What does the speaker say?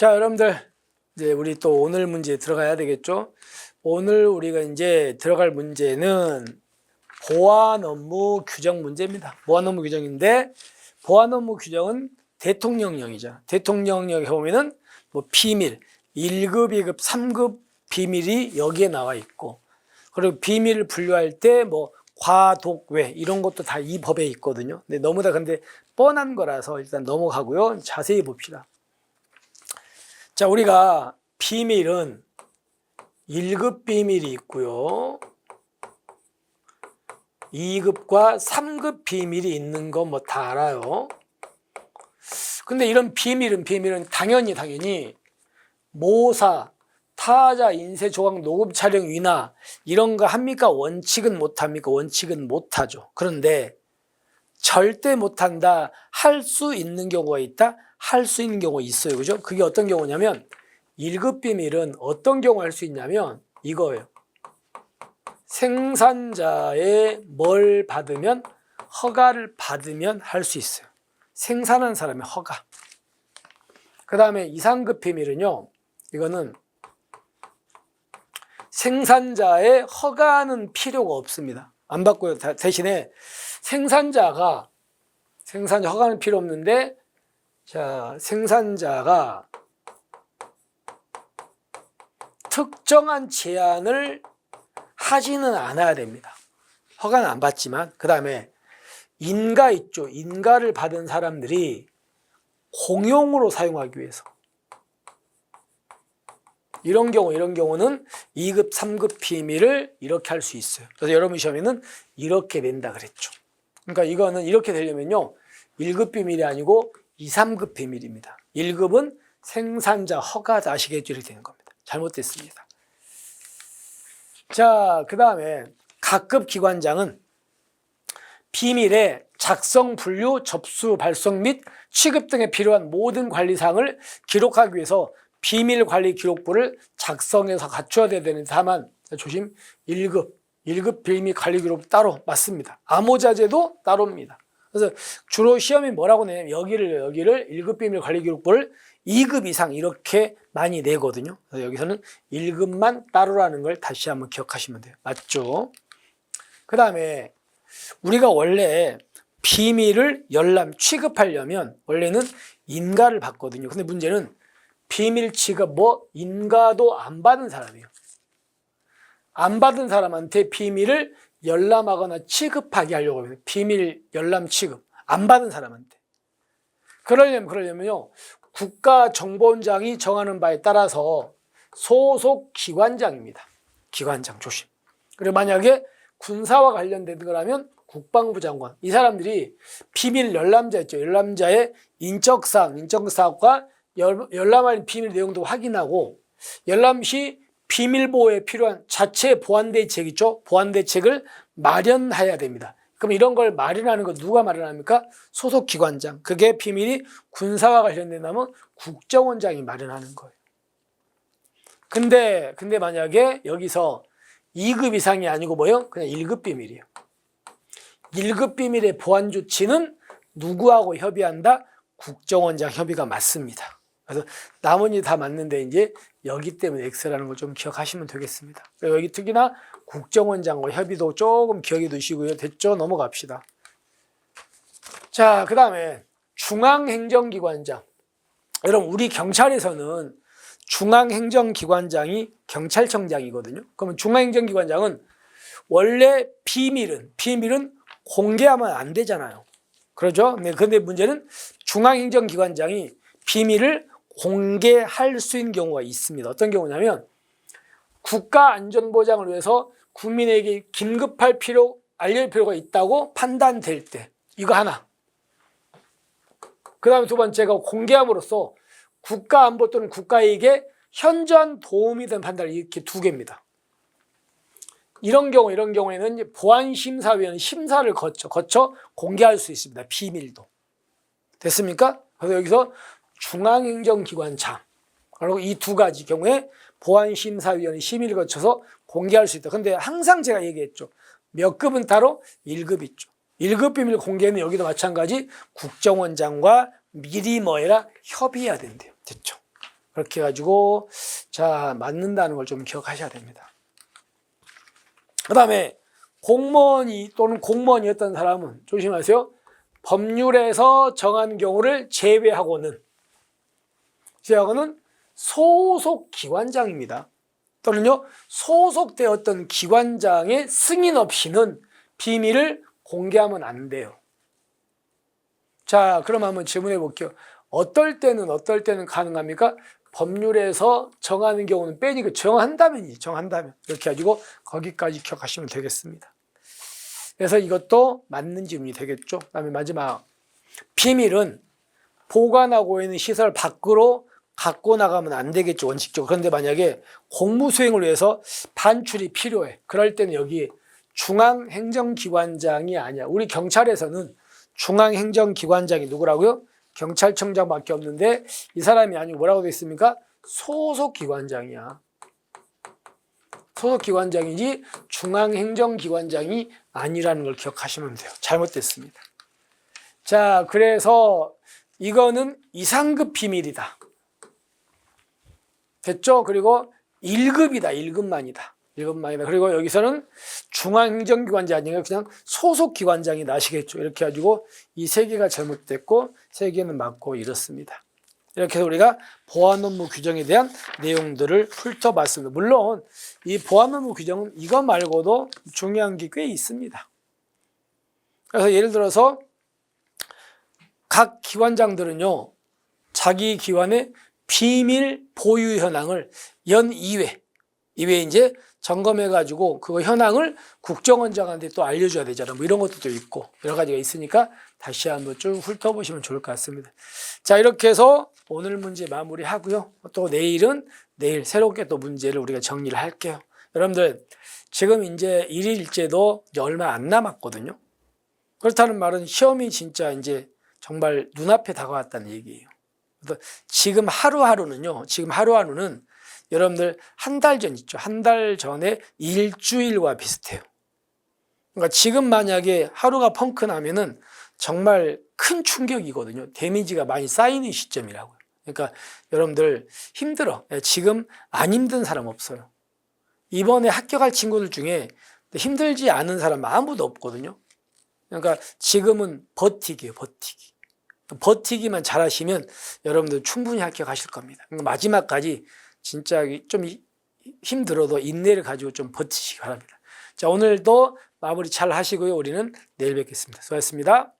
자, 여러분들 이제 우리 또 오늘 문제 들어가야 되겠죠? 오늘 우리가 이제 들어갈 문제는 보안 업무 규정 문제입니다. 보안 업무 규정인데 보안 업무 규정은 대통령령이죠. 대통령령에 보면은 뭐 비밀 1급, 2급, 3급 비밀이 여기에 나와 있고 그리고 비밀을 분류할 때 뭐 과독외 이런 것도 다 이 법에 있거든요. 근데 너무 다 근데 뻔한 거라서 일단 넘어가고요. 자세히 봅시다. 자, 우리가 비밀은 1급 비밀이 있고요. 2급과 3급 비밀이 있는 거 뭐 다 알아요. 근데 이런 비밀은 비밀은 당연히 당연히 모사, 타자 인쇄 조각 녹음 촬영 위나 이런 거 합니까? 원칙은 못 합니까? 원칙은 못 하죠. 그런데 절대 못 한다. 할 수 있는 경우가 있다. 할 수 있는 경우가 있어요. 그죠? 그게 어떤 경우냐면 1급 비밀은 어떤 경우 할 수 있냐면 이거예요. 생산자의 뭘 받으면 허가를 받으면 할 수 있어요. 생산한 사람의 허가. 그 다음에 이상급 비밀은요. 이거는 생산자의 허가는 필요가 없습니다. 안 받고요. 다- 대신에 생산자가 생산자 허가는 필요 없는데 자 생산자가 특정한 제안을 하지는 않아야 됩니다. 허가는 안 받지만 그 다음에 인가 있죠. 인가를 받은 사람들이 공용으로 사용하기 위해서 이런 경우 이런 경우는 2급 3급 비밀을 이렇게 할 수 있어요. 그래서 여러분 시험에는 이렇게 낸다 그랬죠. 그러니까 이거는 이렇게 되려면요. 1급 비밀이 아니고 2, 3급 비밀입니다. 1급은 생산자 허가자 아시겠죠? 되는 겁니다. 잘못됐습니다. 자, 그 다음에 각급 기관장은 비밀의 작성, 분류, 접수, 발송 및 취급 등에 필요한 모든 관리사항을 기록하기 위해서 비밀 관리 기록부를 작성해서 갖춰야 되는데 다만 조심 1급 1급 비밀 관리 기록 따로 맞습니다. 암호자재도 따로입니다. 그래서 주로 시험이 뭐라고 내냐면 여기를 여기를 1급 비밀 관리 기록부를 2급 이상 이렇게 많이 내거든요. 그래서 여기서는 1급만 따로라는 걸 다시 한번 기억하시면 돼요. 맞죠? 그 다음에 우리가 원래 비밀을 열람 취급하려면 원래는 인가를 받거든요. 근데 문제는 비밀 취급 뭐 인가도 안 받은 사람이에요. 안 받은 사람한테 비밀을 열람하거나 취급하게 하려고 해요. 비밀 열람 취급 안 받은 사람한테. 그러려면 그러려면요. 국가정보원장이 정하는 바에 따라서 소속 기관장입니다. 기관장 조심. 그리고 만약에 군사와 관련된 거라면 국방부 장관. 이 사람들이 비밀 열람자 있죠. 열람자의 인적사항, 인적사항과 열- 열람할 비밀 내용도 확인하고 열람 시 비밀 보호에 필요한 자체 보안 대책 있죠. 보안 대책을 마련해야 됩니다. 그럼 이런 걸 마련하는 거 누가 마련합니까? 소속 기관장. 그게 비밀이 군사와 관련된다면 국정원장이 마련하는 거예요. 근데 근데 만약에 여기서 2급 이상이 아니고 뭐요? 그냥 1급 비밀이에요. 1급 비밀의 보안 조치는 누구하고 협의한다? 국정원장 협의가 맞습니다. 그래서 나머지 다 맞는데 이제 여기 때문에 X라는 걸 좀 기억하시면 되겠습니다. 여기 특히나 국정원장과 협의도 조금 기억해 두시고요. 됐죠? 넘어갑시다. 자, 그 다음에 중앙행정기관장. 여러분, 우리 경찰에서는 중앙행정기관장이 경찰청장이거든요. 그러면 중앙행정기관장은 원래 비밀은, 비밀은 공개하면 안 되잖아요. 그러죠? 네, 근데 문제는 중앙행정기관장이 비밀을 공개할 수 있는 경우가 있습니다. 어떤 경우냐면 국가 안전보장을 위해서 국민에게 긴급할 필요, 알릴 필요가 있다고 판단될 때 이거 하나. 그 다음에 두 번째가 공개함으로써 국가 안보 또는 국가에게 현저한 도움이 되는 판단을 이렇게 두 개입니다. 이런 경우 이런 경우에는 보안심사위원 심사를 거쳐 거쳐 공개할 수 있습니다. 비밀도 됐습니까? 그래서 여기서 중앙행정기관장 그리고 이 두 가지 경우에 보안심사위원회 심의를 거쳐서 공개할 수 있다. 근데 항상 제가 얘기했죠. 몇 급은 따로 1급 있죠. 1급 비밀 공개는 여기도 마찬가지 국정원장과 미리 뭐 해라 협의해야 된대요. 됐죠. 그렇게 해가지고 자 맞는다는 걸 좀 기억하셔야 됩니다. 그 다음에 공무원이 또는 공무원이었던 사람은 조심하세요. 법률에서 정한 경우를 제외하고는 제외하고는 소속 기관장입니다. 또는요 소속되었던 기관장의 승인 없이는 비밀을 공개하면 안 돼요. 자, 그럼 한번 질문해 볼게요. 어떨 때는 어떨 때는 가능합니까? 법률에서 정하는 경우는 빼니까 정한다면이 정한다면 이렇게 가지고 거기까지 기억하시면 되겠습니다. 그래서 이것도 맞는 질문이 되겠죠. 그다음에 마지막 비밀은 보관하고 있는 시설 밖으로 갖고 나가면 안 되겠죠 원칙적으로. 그런데 만약에 공무 수행을 위해서 반출이 필요해. 그럴 때는 여기 중앙행정기관장이 아니야. 우리 경찰에서는 중앙행정기관장이 누구라고요? 경찰청장밖에 없는데 이 사람이 아니고 뭐라고 돼 있습니까? 소속기관장이야. 소속기관장이지 중앙행정기관장이 아니라는 걸 기억하시면 돼요. 잘못됐습니다. 자, 그래서 이거는 이상급 비밀이다. 됐죠? 그리고 1급이다. 1급만이다. 1급만이다. 그리고 여기서는 중앙행정기관장이 아니라 그냥 소속기관장이 나시겠죠. 이렇게 해가지고 이 세 개가 잘못됐고 세 개는 맞고 이렇습니다. 이렇게 해서 우리가 보안 업무 규정에 대한 내용들을 훑어봤습니다. 물론 이 보안 업무 규정은 이거 말고도 중요한 게 꽤 있습니다. 그래서 예를 들어서 각 기관장들은요, 자기 기관의 비밀 보유 현황을 연 2회, 2회 이제 점검해가지고 그거 현황을 국정원장한테 또 알려줘야 되잖아. 뭐 이런 것도 있고 여러 가지가 있으니까 다시 한번 쭉 훑어보시면 좋을 것 같습니다. 자, 이렇게 해서 오늘 문제 마무리 하고요. 또 내일은 내일 새롭게 또 문제를 우리가 정리를 할게요. 여러분들 지금 이제 일일제도 이제 얼마 안 남았거든요. 그렇다는 말은 시험이 진짜 이제 정말 눈앞에 다가왔다는 얘기예요. 지금 하루하루는요. 지금 하루하루는 여러분들 한 달 전 있죠. 한 달 전에 일주일과 비슷해요. 그러니까 지금 만약에 하루가 펑크 나면은 정말 큰 충격이거든요. 데미지가 많이 쌓이는 시점이라고요. 그러니까 여러분들 힘들어. 예, 지금 안 힘든 사람 없어요. 이번에 합격할 친구들 중에 힘들지 않은 사람 아무도 없거든요. 그러니까 지금은 버티기예요, 버티기. 버티기만 잘하시면 여러분들 충분히 합격하실 겁니다. 그러니까 마지막까지 진짜 좀 힘들어도 인내를 가지고 좀 버티시기 바랍니다. 자, 오늘도 마무리 잘 하시고요. 우리는 내일 뵙겠습니다. 수고하셨습니다.